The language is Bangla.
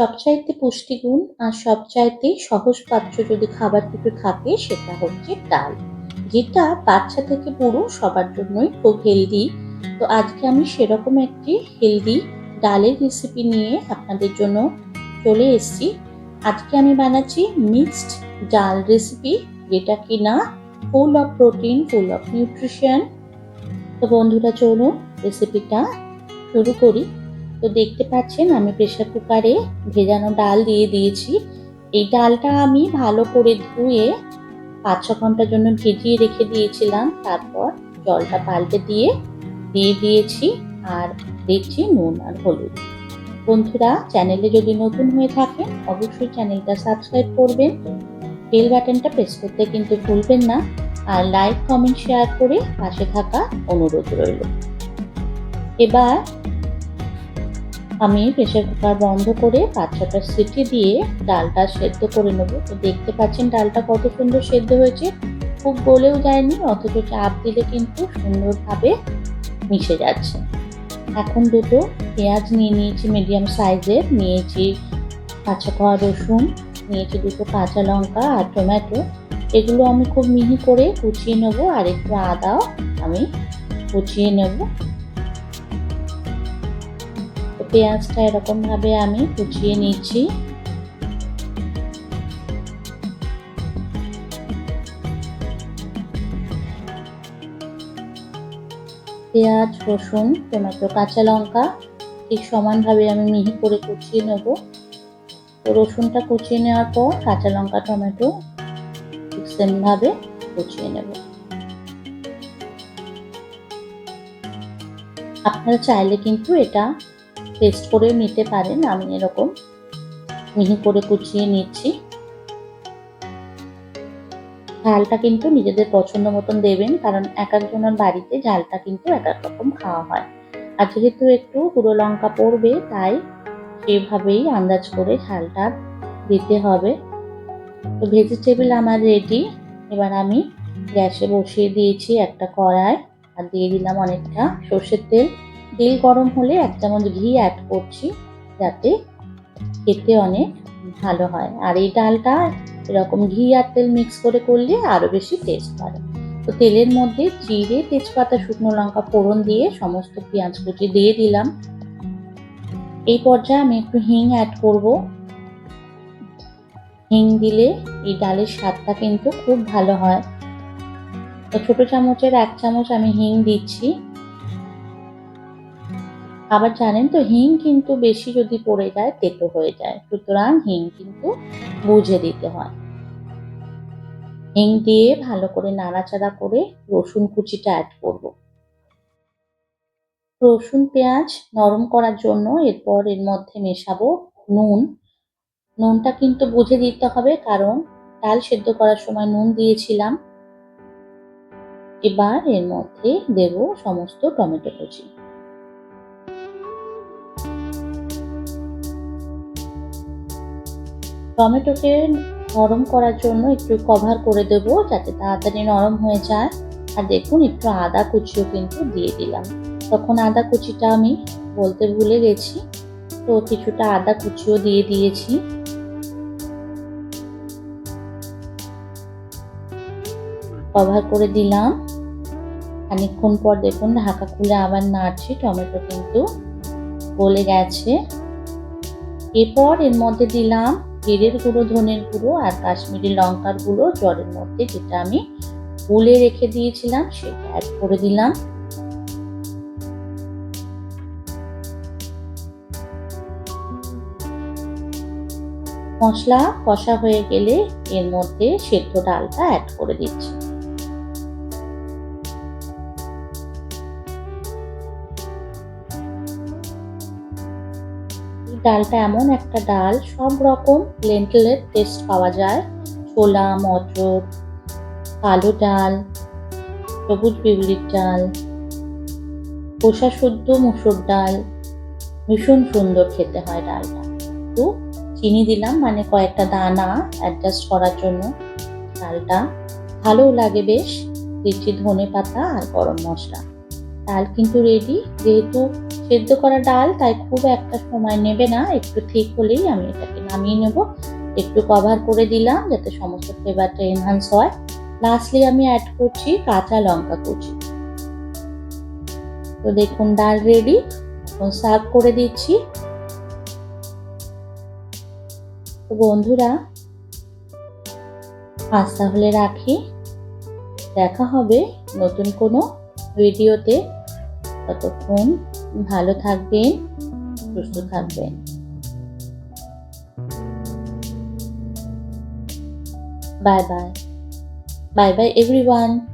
সবচাইতে পুষ্টিগুণ আর সবচাইতে সহজ পাত্র যদি খাবার কিছু থাকে সেটা হচ্ছে ডাল। যেটা বাচ্চা থেকে বুড়ো সবার জন্যই খুব হেলদি তো আজকে আমি সেরকম একটি হেলদি ডালের রেসিপি নিয়ে আপনাদের জন্য চলে এসেছি। আজকে আমি বানাচ্ছি মিক্সড ডাল রেসিপি যেটা কি না full of protein full of nutrition তো বন্ধুরা, চলুন রেসিপিটা শুরু করি। তো দেখতে পাচ্ছেন আমি প্রেশার কুকারে ভেজানো ডাল দিয়ে দিয়েছি। এই ডালটা আমি ভালো করে ধুয়ে পাঁচ ছ ঘণ্টার জন্য ভিজিয়ে রেখে দিয়েছিলাম। তারপর জলটা পাল্টে দিয়ে দিয়ে দিয়েছি আর দিচ্ছি নুন আর হলুদ। বন্ধুরা চ্যানেলে যদি নতুন হয়ে থাকেন, অবশ্যই চ্যানেলটা সাবস্ক্রাইব করবেন। বেল বাটনটা প্রেস করতে কিন্তু ভুলবেন না। আর লাইক কমেন্ট শেয়ার করে পাশে থাকা অনুরোধ রইল। এবার আমি প্রেশার কুকার বন্ধ করে পাঁচ ছটা সিটি দিয়ে ডালটা সেদ্ধ করে নেব। তো দেখতে পাচ্ছেন ডালটা কত সুন্দর সেদ্ধ হয়েছে। খুব গলেও যায়নি, অথচ চাপ দিলে কিন্তু সুন্দরভাবে মিশে যাচ্ছে। এখন দুটো পেঁয়াজ নিয়ে নিয়েছি মিডিয়াম সাইজের, নিয়েছি কাঁচা কড়া রসুন, নিয়েছি দুটো কাঁচা লঙ্কা আর টমেটো। এগুলো আমি খুব মিহি করে কুচিয়ে নেব আর একটু আদাও আমি কুচিয়ে নেব। পেঁয়াজটা এরকমভাবে আমি কুচিয়ে নিচ্ছি। পেঁয়াজ, রসুন, টমেটো, কাঁচা লঙ্কা ঠিক সমানভাবে আমি মিহি করে কুচিয়ে নেব। তো রসুনটা কুচিয়ে নেওয়ার পর কাঁচা লঙ্কা, টমেটো ঠিক সেমভাবে কুচিয়ে নেব। আপনারা চাইলে কিন্তু এটা পেস্ট করে নিতে পারেন, আমি এরকম মিহি করে কুচিয়ে নিচ্ছি। ঝালটা কিন্তু নিজেদের পছন্দ মতন দেবেন, কারণ এক একজনের বাড়িতে ঝালটা কিন্তু এক এক রকম খাওয়া হয়। আর যেহেতু একটু গুঁড়ো লঙ্কা পড়বে, তাই সেভাবেই আন্দাজ করে ঝালটা দিতে হবে। তো ভেজিটেবল আমার রেডি এবার আমি গ্যাসে বসিয়ে দিয়েছি একটা কড়াই, আর দিয়ে দিলাম অনেকটা সর্ষের তেল। তেল গরম হলে এক চামচ ঘি অ্যাড করছি যাতে খেতে অনেক ভালো হয়। আর এই ডালটা এরকম ঘি আর তেল মিক্স করে করলে আরও বেশি টেস্ট বাড়ে তো তেলের মধ্যে জিরে, তেজপাতা, শুকনো লঙ্কা ফোড়ন দিয়ে সমস্ত পেঁয়াজ কুচি দিয়ে দিলাম। এই পর্যায়ে আমি একটু হিং অ্যাড করব। হিং দিলে এই ডালের স্বাদটা কিন্তু খুব ভালো হয়। তো ছোটো চামচের এক চামচ আমি হিং দিচ্ছি। আবার জানেন তো, হিং কিন্তু বেশি যদি পড়ে যায়, তেতো হয়ে যায়। সুতরাং হিং কিন্তু বুঝে দিতে হয়। হিং দিয়ে ভালো করে নাড়াচাড়া করে রসুন কুচিটা অ্যাড করব। রসুন, পেঁয়াজ নরম করার জন্য এরপর এর মধ্যে মেশাবো নুন। নুনটা কিন্তু বুঝে দিতে হবে, কারণ ডাল সেদ্ধ করার সময় নুন দিয়েছিলাম। এবার এর মধ্যে দেব সমস্ত টমেটো কুচি। টমেটোকে নরম করার জন্য একটু কভার করে দেব যাতে তাড়াতাড়ি নরম হয়ে যায়। আর দেখুন, একটু আদা কুচিও কিন্তু দিয়ে দিলাম। তখন আদা কুচিটা আমি বলতে ভুলে গেছি। তো কিছুটা আদা কুচিও দিয়ে দিয়েছি। কভার করে দিলাম। খানিক্ষণ পর দেখুন, ঢাকা খুলে আবার নাড়ছি। টমেটো কিন্তু গলে গেছে। এরপর এর মধ্যে দিলাম জিরের গুঁড়ো, ধনের গুঁড়ো আর কাশ্মীরি লঙ্কার গুঁড়ো জলের মধ্যে যেটা আমি গুলে রেখে দিয়েছিলাম সেটা অ্যাড করে দিলাম। মশলা কষা হয়ে গেলে এর মধ্যে সেদ্ধ ডালটা অ্যাড করে দিচ্ছি। ডালটা এমন একটা ডাল, সব রকম লেন্টেলের টেস্ট পাওয়া যায়। ছোলা, মটর, কালো ডাল, সবুজ বিউলির ডাল পোষা শুদ্ধ মুসুর ডাল, ভীষণ সুন্দর খেতে হয় ডালটা। একটু চিনি দিলাম মানে কয়েকটা দানা অ্যাডজাস্ট করার জন্য ডালটা। ভালোও লাগে বেশ, দিচ্ছি ধনে পাতা আর গরম মশলা। ডাল কিন্তু রেডি যেহেতু সেদ্ধ করা ডাল, তাই খুব একটা সময় নেবে না। একটু ঠিক হলেই আমি এটাকে নামিয়ে নেব। একটু কভার করে দিলাম যাতে সমস্ত ফ্লেভারটা এনহান্স হয়। লাস্টলি আমি অ্যাড করছি কাঁচা লঙ্কা কুচি। তো দেখুন, ডাল রেডি এখন সার্ভ করে দিচ্ছি। তো বন্ধুরা আজ তাহলে রাখি। দেখা হবে নতুন কোনো ভিডিওতে ততক্ষণ ভালো থাকবেন সুস্থ থাকবেন। Bye bye. Bye bye everyone.